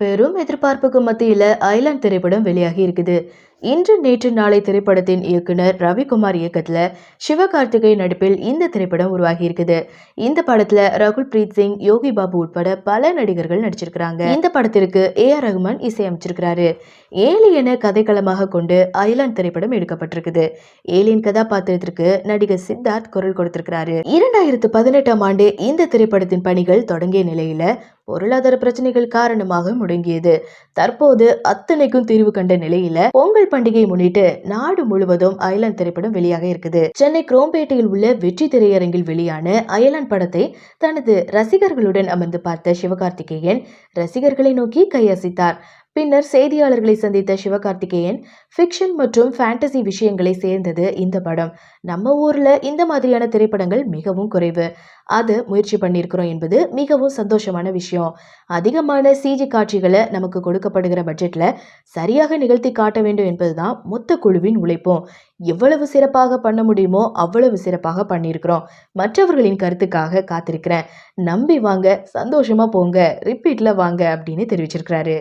பெரும் எதிர்பார்ப்புக்கு மத்தியில ஐலாண்ட் திரைப்படம் வெளியாகி இருக்குது. இன்று நேற்று நாளை திரைப்படத்தின் இயக்குனர் ரவிக்குமார் இயக்கத்துல சிவகார்த்திகேயன் நடிப்பில் இந்த திரைப்படம் உருவாகி இருக்குது. இந்த படத்துல ரகுல் பிரீத் சிங் யோகி பாபு உட்பட பல நடிகர்கள் நடிச்சிருக்கிறாங்க. இந்த படத்திற்கு ஏ ஆர் ரகுமான் இசையமைச்சிருக்கிறாரு. ஏலியனை கதைக்களமாக கொண்டு ஐலாண்ட் திரைப்படம் எடுக்கப்பட்டிருக்குது. ஏலியன் கதாபாத்திரத்திற்கு நடிகர் சித்தார்த் குரல் கொடுத்திருக்கிறாரு. இரண்டாயிரத்து பதினெட்டாம் ஆண்டு இந்த திரைப்படத்தின் பணிகள் தொடங்கிய நிலையில பொருளாதார பிரச்சனைகள் காரணமாக முடங்கியது. தற்போது அத்தனைக்கும் தீர்வு கண்ட நிலையில பொங்கல் பண்டிகை முன்னிட்டு நாடு முழுவதும் அயலான் திரைப்படம் வெளியாக இருக்குது. சென்னை குரோம்பேட்டையில் உள்ள வெற்றி திரையரங்கில் வெளியான அயலான் படத்தை தனது ரசிகர்களுடன் அமர்ந்து பார்த்த சிவகார்த்திகேயன் ரசிகர்களை நோக்கி கையசித்தார். பின்னர் செய்தியாளர்களை சந்தித்த சிவகார்த்திகேயன் ஃபிக்ஷன் மற்றும் ஃபேண்டசி விஷயங்களை சேர்ந்தது இந்த படம். நம்ம ஊரில் இந்த மாதிரியான திரைப்படங்கள் மிகவும் குறைவு. அது முயற்சி பண்ணியிருக்கிறோம் என்பது மிகவும் சந்தோஷமான விஷயம். அதிகமான சிஜி காட்சிகளை நமக்கு கொடுக்கப்படுகிற பட்ஜெட்டில் சரியாக நிகழ்த்தி காட்ட வேண்டும் என்பதுதான் மொத்த குழுவின் உழைப்பும். எவ்வளவு சிறப்பாக பண்ண முடியுமோ அவ்வளவு சிறப்பாக பண்ணியிருக்கிறோம். மற்றவர்களின் கருத்துக்காக காத்திருக்கிறேன். நம்பி வாங்க சந்தோஷமாக போங்க ரிப்பீட்டில் வாங்க அப்படின்னு தெரிவிச்சிருக்கிறாரு.